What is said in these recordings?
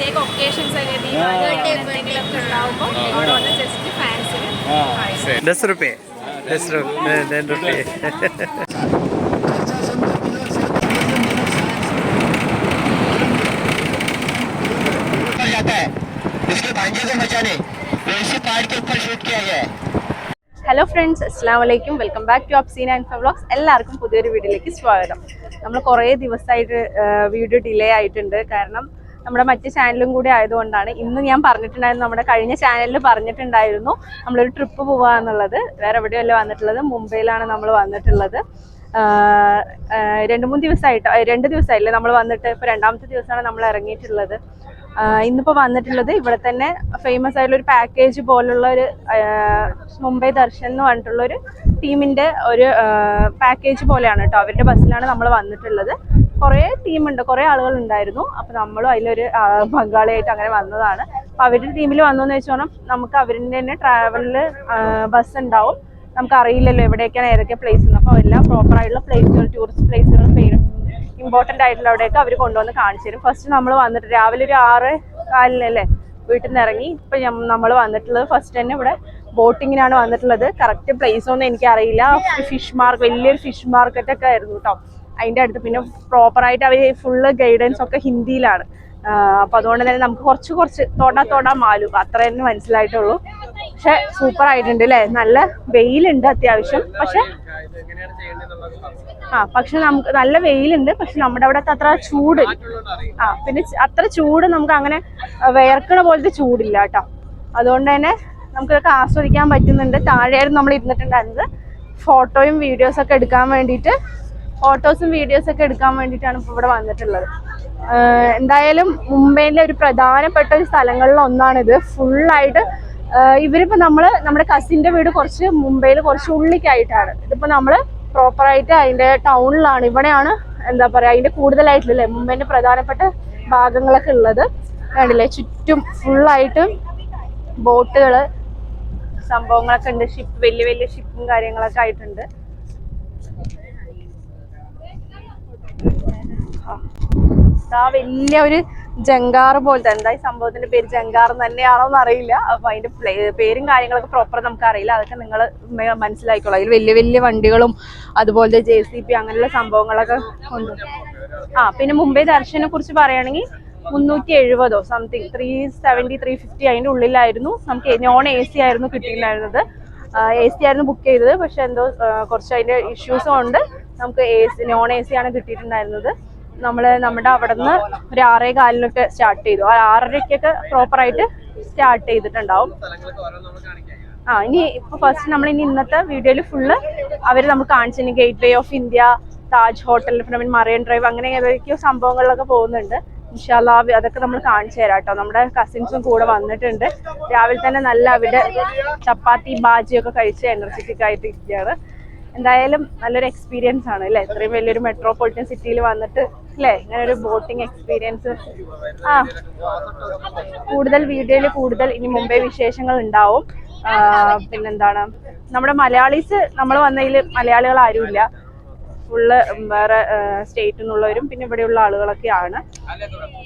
പ്രത്യേക ഒക്കേഷൻസ് ഒക്കെ ദീപാവലി അങ്ങനെ എന്തെങ്കിലുമൊക്കെ ഉണ്ടാവുമ്പോൾ അവിടെ വന്ന് ജസ്റ്റ് ഫാൻസിന് दस रुपये दस रुपये टेन रुपये ऊपर जाता है इसके भांजे को बचाने वैसे पहाड़ के ऊपर शूट किया गया है ഹലോ ഫ്രണ്ട്സ് അസ്സാം വലൈക്കും welcome back to Apseena and vlogs എല്ലാവർക്കും പുതിയൊരു വീഡിയോയിലേക്ക് സ്വാഗതം നമ്മൾ കുറേ ദിവസമായിട്ട് വീഡിയോ ഡിലേ ആയിട്ടുണ്ട് കാരണം നമ്മുടെ മറ്റ് ചാനലും കൂടി ആയതുകൊണ്ടാണ്. ഇന്ന് ഞാൻ പറഞ്ഞിട്ടുണ്ടായിരുന്നു നമ്മുടെ കഴിഞ്ഞ ചാനലിൽ പറഞ്ഞിട്ടുണ്ടായിരുന്നു നമ്മളൊരു ട്രിപ്പ് പോവുക എന്നുള്ളത് വേറെ എവിടെയല്ല വന്നിട്ടുള്ളത്? മുംബൈയിലാണ് നമ്മൾ വന്നിട്ടുള്ളത്. രണ്ട് മൂന്ന് ദിവസമായിട്ട് രണ്ട് ദിവസമായില്ലേ നമ്മൾ വന്നിട്ട്. ഇപ്പോൾ രണ്ടാമത്തെ ദിവസമാണ് നമ്മൾ ഇറങ്ങിയിട്ടുള്ളത്. ഇന്നിപ്പോൾ വന്നിട്ടുള്ളത് ഇവിടെ തന്നെ ഫേമസ് ആയിട്ടുള്ള ഒരു പാക്കേജ് പോലുള്ള ഒരു മുംബൈ ദർശൻ എന്ന് പറഞ്ഞിട്ടുള്ള ഒരു ടീമിന്റെ ഒരു പാക്കേജ് പോലെയാണ് കേട്ടോ. അവരുടെ ബസ്സിലാണ് നമ്മൾ വന്നിട്ടുള്ളത്. കുറേ ടീമുണ്ട് കുറേ ആളുകൾ ഉണ്ടായിരുന്നു അപ്പോൾ നമ്മളും അതിലൊരു പങ്കാളിയായിട്ട് അങ്ങനെ വന്നതാണ്. അപ്പോൾ അവരുടെ ടീമിൽ വന്നു എന്ന് വെച്ചോണം നമുക്ക് അവരുടെ തന്നെ ട്രാവലിൽ ബസ് ഉണ്ടാവും. നമുക്ക് അറിയില്ലല്ലോ എവിടെയൊക്കെയാണ് ഏതൊക്കെ പ്ലേസ് ഉണ്ട് അപ്പോൾ എല്ലാം പ്രോപ്പറായിട്ടുള്ള പ്ലേസുകൾ ടൂറിസ്റ്റ് പ്ലേസുകൾ ഇമ്പോർട്ടന്റ് ആയിട്ടുള്ള അവിടെയൊക്കെ അവർ കൊണ്ടുവന്ന് കാണിച്ചു തരും. ഫസ്റ്റ് നമ്മൾ വന്നിട്ട് രാവിലെ ഒരു ആറ് കാലിനല്ലേ വീട്ടിൽ നിന്ന് ഇറങ്ങി. ഇപ്പം നമ്മൾ വന്നിട്ടുള്ളത് ഫസ്റ്റ് തന്നെ ഇവിടെ ബോട്ടിങ്ങിനാണ് വന്നിട്ടുള്ളത്. കറക്റ്റ് പ്ലേസ് ഒന്നും എനിക്കറിയില്ല. ഫിഷ് മാർക്ക് വലിയൊരു ഫിഷ് മാർക്കറ്റ് ഒക്കെ ആയിരുന്നു കേട്ടോ അതിന്റെ അടുത്ത് പിന്നെ പ്രോപ്പറായിട്ട് അവർ ഫുള്ള് ഗൈഡൻസ് ഒക്കെ ഹിന്ദിയിലാണ്. അപ്പം അതുകൊണ്ട് തന്നെ നമുക്ക് കുറച്ച് കുറച്ച് തോടാ തോടാ മാലു അത്ര തന്നെ മനസ്സിലായിട്ടുള്ളൂ. പക്ഷെ സൂപ്പർ ആയിട്ടുണ്ട് അല്ലേ നല്ല വെയിലുണ്ട് അത്യാവശ്യം. പക്ഷെ ആ പക്ഷെ നമുക്ക് നല്ല വെയിലുണ്ട്. പക്ഷെ നമ്മുടെ അവിടെ അത്ര ചൂട് ആ പിന്നെ അത്ര ചൂട് നമുക്ക് അങ്ങനെ വേർക്കണ പോലത്തെ ചൂടില്ല കേട്ടോ. അതുകൊണ്ട് തന്നെ നമുക്ക് നമുക്കിതൊക്കെ ആസ്വദിക്കാൻ പറ്റുന്നുണ്ട്. താഴെയായിരുന്നു നമ്മൾ ഇരുന്നിട്ടുണ്ടായിരുന്നത്. ഫോട്ടോയും വീഡിയോസ് ഒക്കെ എടുക്കാൻ വേണ്ടിയിട്ട് ഫോട്ടോസും വീഡിയോസ് ഒക്കെ എടുക്കാൻ വേണ്ടിയിട്ടാണ് ഇപ്പോൾ ഇവിടെ വന്നിട്ടുള്ളത്. എന്തായാലും മുംബൈയിലെ ഒരു പ്രധാനപ്പെട്ട ഒരു സ്ഥലങ്ങളിൽ ഒന്നാണിത്. ഫുള്ളായിട്ട് ഇവരിപ്പോൾ നമ്മൾ നമ്മുടെ കസിന്റെ വീട് കുറച്ച് മുംബൈയിൽ കുറച്ച് ഉള്ളിക്കായിട്ടാണ്. ഇതിപ്പോൾ നമ്മൾ പ്രോപ്പറായിട്ട് അതിന്റെ ടൗണിലാണ് ഇവിടെയാണ് എന്താ പറയുക അതിന്റെ കൂടുതലായിട്ടുള്ള മുംബൈന്റെ പ്രധാനപ്പെട്ട ഭാഗങ്ങളൊക്കെ ഉള്ളത്. കണ്ടില്ലേ? ചുറ്റും ഫുള്ളായിട്ട് ബോട്ടുകൾ സംഭവങ്ങളൊക്കെ ഉണ്ട്. ഷിപ്പ് വലിയ വലിയ ഷിപ്പും കാര്യങ്ങളൊക്കെ ആയിട്ടുണ്ട്. ആ വലിയ ഒരു ജങ്കാർ പോലത്തെ എന്താ ഈ സംഭവത്തിന്റെ പേര് ജങ്കാർ തന്നെയാണോ എന്ന് അറിയില്ല. അപ്പൊ അതിന്റെ പേരും കാര്യങ്ങളൊക്കെ പ്രോപ്പർ നമുക്ക് അറിയില്ല അതൊക്കെ നിങ്ങൾ മനസ്സിലാക്കിക്കോളൂ. അതിൽ വലിയ വലിയ വണ്ടികളും അതുപോലത്തെ ജെ സി പി അങ്ങനെയുള്ള സംഭവങ്ങളൊക്കെ ഉണ്ട്. ആ പിന്നെ മുംബൈ ദർശനെ കുറിച്ച് പറയുകയാണെങ്കിൽ മുന്നൂറ്റി എഴുപതോ something three seventy three fifty അതിന്റെ ഉള്ളിലായിരുന്നു. നമുക്ക് നോൺ എ സി ആയിരുന്നു കിട്ടിയിട്ടുണ്ടായിരുന്നത്. എ സി ആയിരുന്നു ബുക്ക് ചെയ്തത്. പക്ഷെ എന്തോ കുറച്ച് അതിന്റെ ഇഷ്യൂസും ഉണ്ട്. നമുക്ക് A C non A C ആണ് കിട്ടിയിട്ടുണ്ടായിരുന്നത്. നമ്മൾ നമ്മുടെ അവിടെ നിന്ന് ഒരു ആറേ കാലിനൊക്കെ സ്റ്റാർട്ട് ചെയ്തു. ആ ആറരയ്ക്കൊക്കെ പ്രോപ്പറായിട്ട് സ്റ്റാർട്ട് ചെയ്തിട്ടുണ്ടാവും. ആ ഇനി ഇപ്പൊ ഫസ്റ്റ് നമ്മൾ ഇനി ഇന്നത്തെ വീഡിയോയിൽ ഫുള്ള് അവർ നമുക്ക് കാണിച്ചു gateway of India Taj hotel പിന്നെ മറിയൻ ഡ്രൈവ് അങ്ങനെ ഏതൊക്കെയോ സംഭവങ്ങളിലൊക്കെ പോകുന്നുണ്ട്. ഇൻഷാല്ലാ അതൊക്കെ നമ്മൾ കാണിച്ചു തരാം കേട്ടോ. നമ്മുടെ കസിൻസും കൂടെ വന്നിട്ടുണ്ട്. രാവിലെ തന്നെ നല്ല അവിടെ ചപ്പാത്തി ബാജിയൊക്കെ കഴിച്ച് എനർജറ്റിക് ആയിട്ട് ഇരിക്കുകയാണ് എന്തായാലും നല്ലൊരു എക്സ്പീരിയൻസ് ആണ് അല്ലേ ഇത്രയും വലിയൊരു മെട്രോപൊളിറ്റൻ സിറ്റിയിൽ വന്നിട്ട് അല്ലേ ഇങ്ങനെ ഒരു ബോട്ടിംഗ് എക്സ്പീരിയൻസ് ആ കൂടുതൽ വീഡിയോയിൽ കൂടുതൽ ഇനി മുംബൈ വിശേഷങ്ങൾ ഉണ്ടാവും. പിന്നെന്താണ്? നമ്മുടെ മലയാളീസ് നമ്മൾ വന്നതിൽ മലയാളികൾ ആരുമില്ല ഫുള്ള് വേറെ സ്റ്റേറ്റിൽ നിന്നുള്ളവരും പിന്നെ ഇവിടെയുള്ള ആളുകളൊക്കെയാണ്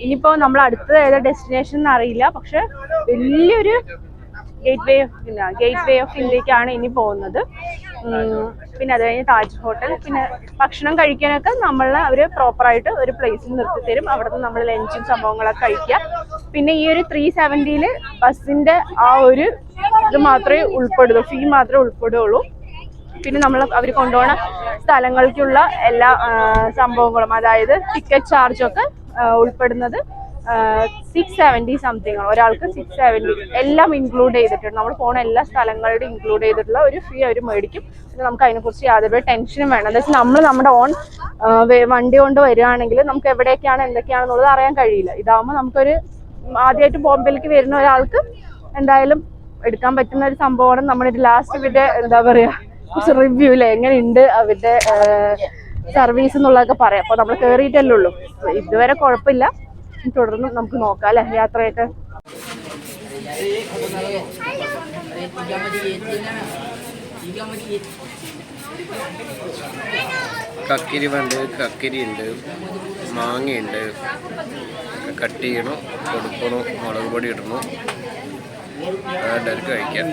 ഇനിയിപ്പോൾ നമ്മൾ അടുത്ത ഏത് ഡെസ്റ്റിനേഷൻ എന്ന് അറിയില്ല. പക്ഷെ വലിയൊരു gate way of gate way of ഇന്ത്യക്കാണ് ഇനി പോകുന്നത്. പിന്നെ അത് കഴിഞ്ഞ് താജ് ഹോട്ടൽ പിന്നെ ഭക്ഷണം കഴിക്കാനൊക്കെ നമ്മൾ അവർ പ്രോപ്പറായിട്ട് ഒരു പ്ലേസിൽ നിർത്തി തരും. അവിടെ നിന്ന് നമ്മൾ ലഞ്ചും സംഭവങ്ങളൊക്കെ കഴിക്കുക. പിന്നെ ഈ ഒരു ത്രീ സെവന്റിയിൽ ബസ്സിന്റെ ആ ഒരു ഇത് മാത്രമേ ഉൾപ്പെടുള്ളൂ ഫീ മാത്രമേ ഉൾപ്പെടുകയുള്ളൂ പിന്നെ നമ്മൾ അവർ കൊണ്ടുപോകുന്ന സ്ഥലങ്ങൾക്കുള്ള എല്ലാ സംഭവങ്ങളും അതായത് ടിക്കറ്റ് ചാർജൊക്കെ ഉൾപ്പെടുന്നത് സിക്സ് സെവന്റി സംതിങ് ഒരാൾക്ക് സിക്സ് സെവന്റി എല്ലാം ഇൻക്ലൂഡ് ചെയ്തിട്ടുണ്ട്. നമ്മൾ പോണ എല്ലാ സ്ഥലങ്ങളുടെയും ഇൻക്ലൂഡ് ചെയ്തിട്ടുള്ള ഒരു ഫീ അവർ മേടിക്കും. പിന്നെ നമുക്ക് അതിനെക്കുറിച്ച് യാതൊരു ടെൻഷനും വേണം എന്താ വെച്ചാൽ നമ്മൾ നമ്മുടെ ഓൺ വണ്ടി കൊണ്ട് വരികയാണെങ്കിൽ നമുക്ക് എവിടെയൊക്കെയാണ് എന്തൊക്കെയാണെന്നുള്ളത് അറിയാൻ കഴിയില്ല. ഇതാവുമ്പോൾ നമുക്കൊരു ആദ്യമായിട്ട് ബോംബെയിലേക്ക് വരുന്ന ഒരാൾക്ക് എന്തായാലും എടുക്കാൻ പറ്റുന്ന ഒരു സംഭവമാണ്. നമ്മുടെ ഒരു ലാസ്റ്റ് ഇവരുടെ എന്താ പറയാ റിവ്യൂ അല്ലേ എങ്ങനെയുണ്ട് അവരുടെ സർവീസ് എന്നുള്ളതൊക്കെ പറയാം. അപ്പോൾ നമ്മൾ കയറിയിട്ടല്ലേ ഉള്ളൂ. ഇതുവരെ കുഴപ്പമില്ല. തുടർന്ന് നമുക്ക് നോക്കാം അല്ലെ? യാത്രയൊക്കെ കക്കിരി ഉണ്ട് കക്കിരി ഉണ്ട് മാങ്ങയുണ്ട്. കട്ട് ചെയ്യണം കൊടുക്കണം മുളക് പൊടി ഇടണം. എല്ലാവർക്കും കഴിക്കാം.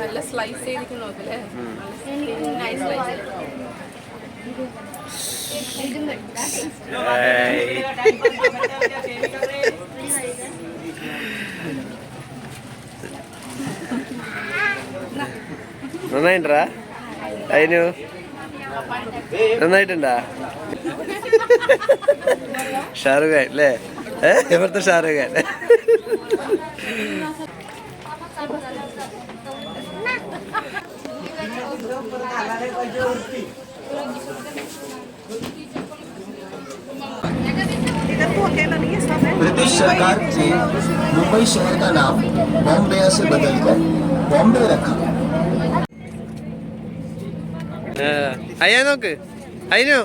നല്ല സ്ലൈസ് ചെയ്തിരിക്കുന്നു നോക്കല്ലേ? നൈസ് അതിനു നന്നായിട്ടുണ്ടാ? ഷാറുഖ് ഖാൻ അല്ലേ ഇവിടുത്തെ ഷാറുഖ് ब्रिटिश सरकार ने मुंबई शहर का नाम बॉम्बे से बदलकर बॉम्बे रखा അയ്യാ നോക്ക് അതിനു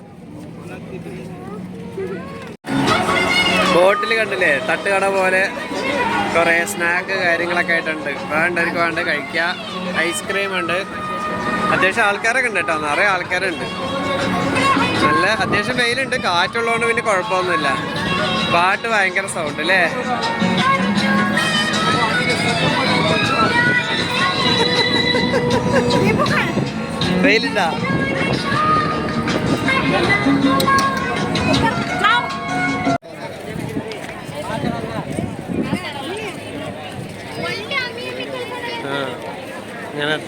ബോട്ടിൽ കണ്ടില്ലേ തട്ടുകട പോലെ കുറേ സ്നാക്ക് കാര്യങ്ങളൊക്കെ ആയിട്ടുണ്ട് വേണ്ടവർക്ക് വേണ്ട കഴിക്കുക ഐസ്ക്രീം ഉണ്ട് അത്യാവശ്യം ആൾക്കാരൊക്കെ ഉണ്ട് കേട്ടോ. നിറയെ ആൾക്കാരുണ്ട്. നല്ല അത്യാവശ്യം വെയിലുണ്ട്. കാറ്റുള്ളതുകൊണ്ട് പിന്നെ കുഴപ്പമൊന്നുമില്ല. പാട്ട് ഭയങ്കര സൗണ്ട് അല്ലേ വെയിലുണ്ടാ?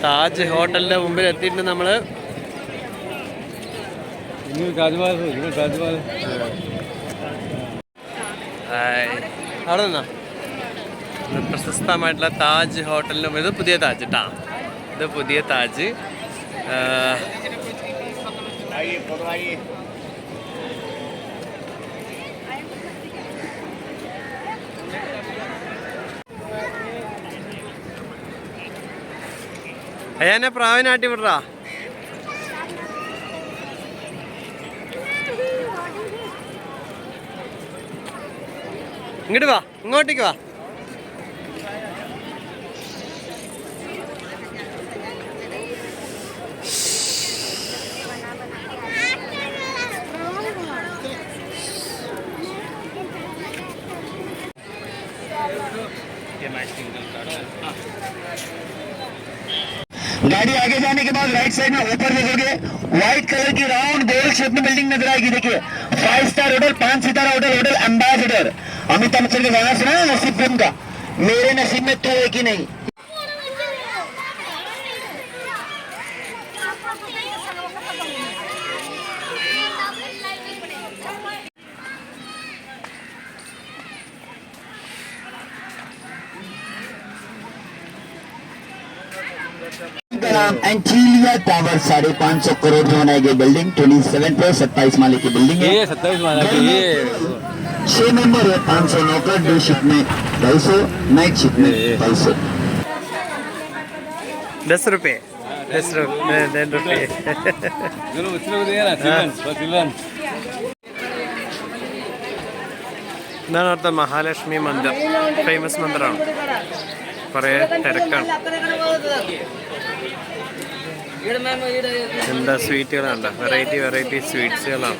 താജ് ഹോട്ടലിന്റെ മുമ്പിൽ എത്തിയിട്ട് നമ്മൾ. ഹായ്. അവിടെ നിന്നാ? പ്രശസ്തമായിട്ടുള്ള താജ് ഹോട്ടലിന്റെ മുമ്പിൽ ഇത് പുതിയ താജ് കേട്ടാ ഇത് പുതിയ താജ്. എന്നെ പ്രാവിനാട്ടി വിടറാ. ഇങ്ങോട്ട് വാ ഇങ്ങോട്ടേക്ക് വാ. गाड़ी आगे जाने के बाद राइट साइड में ऊपर देखोगे व्हाइट कलर की राउंड गोल शेप में बिल्डिंग नज़र आएगी, देखिए। फाइव स्टार होटल पाँच सितारा hotel hotel ambassador Amitabh Bachchan का गाना सुना है नसीब फ़िल्म का? मेरे नसीब में तो एक ही नहीं। का नाम एंटीलिया टावर साढ़े पाँच सौ करोड़ में बनाई गई बिल्डिंग ट्वेंटी सेवन फ्लोर सत्ताईस माले की बिल्डिंग है സത്തായിസ് മാലാക്കി छह मेंबर है पाँच सौ नौकर डे शिफ्ट में ढाई सौ नाइट शिफ्ट में ढाई सौ दस रुपये दस रुपये टेन रुपये ഇതാണ് അവിടുത്തെ മഹാലക്ഷ്മി മന്ദിർ ഫേമസ് മന്ദിറാണ് കുറേ തിരക്കാണ് എന്താ സ്വീറ്റുകളുണ്ട് വെറൈറ്റി വെറൈറ്റി സ്വീറ്റ്സുകളാണ്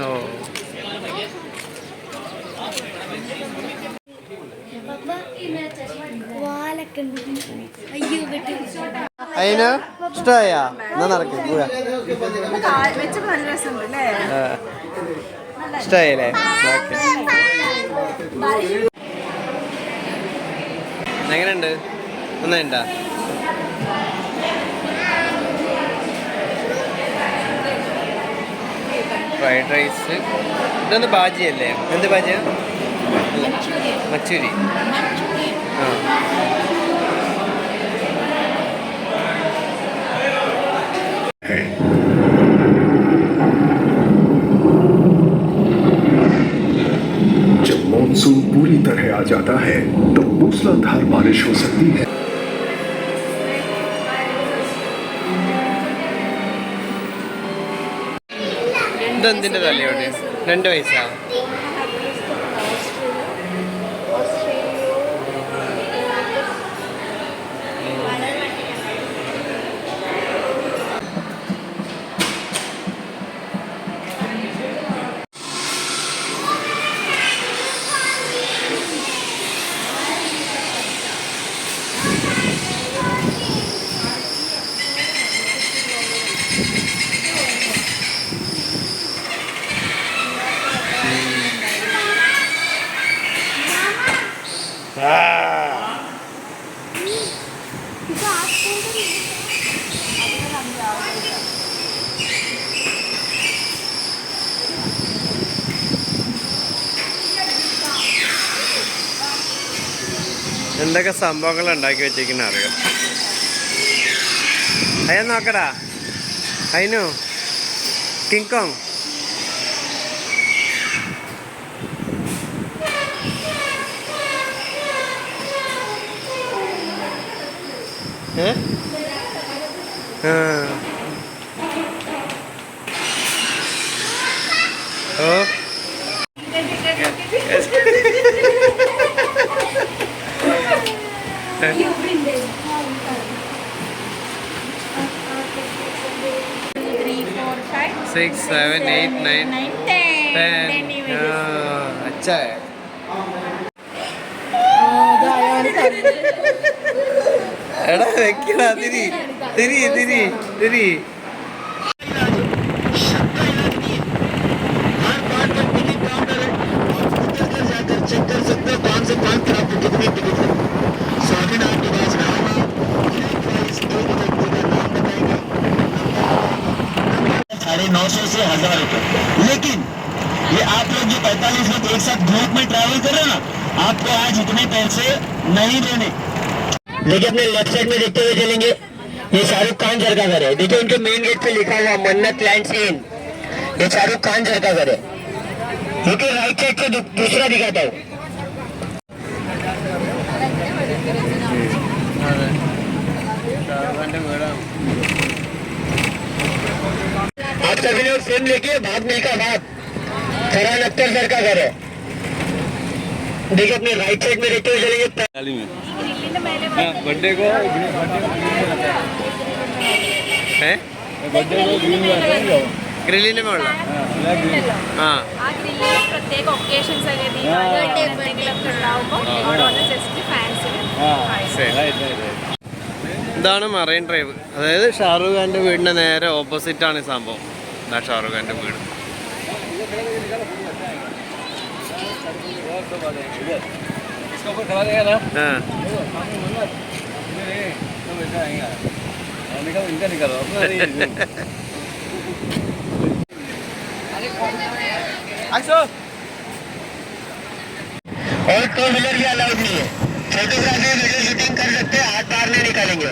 ഓ. അതിന് ഇഷ്ടമായാ എന്നാ നടക്കും ഇഷ്ടമായില്ലേ എങ്ങനെയുണ്ട്? നന്നായിണ്ടാ ഫ്രൈഡ് റൈസ് ഇതൊന്ന് ബാജിയല്ലേ എന്ത് ബാജിയ മച്ചൂരി ആ जब मॉनसून पूरी तरह आ जाता है तो मूसलाधार बारिश हो सकती है ഇതെന്തിന്റെ തലയോട്? രണ്ട് വയസ്സാ? എന്തൊക്കെ സംഭവങ്ങൾ ഉണ്ടാക്കി വെച്ചിരിക്കുന്ന അറിയാം? അയ്യ നോക്കടാ. അതിനു കിങ്കോങ് ഏ? ഓ. six seven eight nine nine ten ten अच्छा है എടാ വെക്കടാ തിരി തിരി തിരി തിരി सौ हज़ार रुपए। लेकिन ये आप लोग जो पैंतालीस लोग एक साथ ग्रुप में ट्रैवल कर रहे हो ना, आपको आज इतने पैसे नहीं देने। देखिए, अपने लेफ़्ट साइड में देखते हुए चलेंगे। ये शाहरुख खान सर का घर है। देखिए, उनके मेन गेट पे लिखा हुआ मन्नत लैंड इन ये शाहरुख खान सर का घर है। देखिए राइट साइड से दूसरा दिखाता हूँ। आप सभी लोग सेम लेके भाग मिलकर भाग फरहान अख्तर सर का घर है देखिए अपने राइट साइड में देखते हुए चलेंगे ഗ്രില്ലിന്റെ മേലെ बर्थडे को ഏ बर्थडे को ग्रीन में ഗ്രില്ലിന്റെ മുകളിൽ ഉണ്ടല്ലോ ആ ആ ഗ്രില്ലിൽ പ്രത്യേക ഒക്കേഷൻസ് ഒക്കെ ബർത്ത്ഡേ എന്തെങ്കിലും ഒക്കെ ഉണ്ടാവുമ്പോൾ അവിടെ വന്ന് ജസ്റ്റ് ഫാൻസിന് ശരി राइट राइट ഇതാണ് മറൈൻ ഡ്രൈവ് അതായത് ഷാറുഖ് ഖാന്റെ വീടിന്റെ നേരെ ഓപ്പോസിറ്റ് ആണ് ഈ സംഭവം ഇതാ ഷാറുഖ് ഖാന്റെ വീട് इसका ऊपर खड़ा देगा ना ആ तो वैसे आएगा हाँ, निकालो इनका निकालो अपना नहीं और टू व्हीलर भी अलाउड नहीं है फोटोग्राफी वीडियो शूटिंग कर सकते हैं हाथ बाहर नहीं निकालेंगे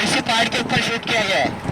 तो इसी पहाड़ के ऊपर शूट किया गया है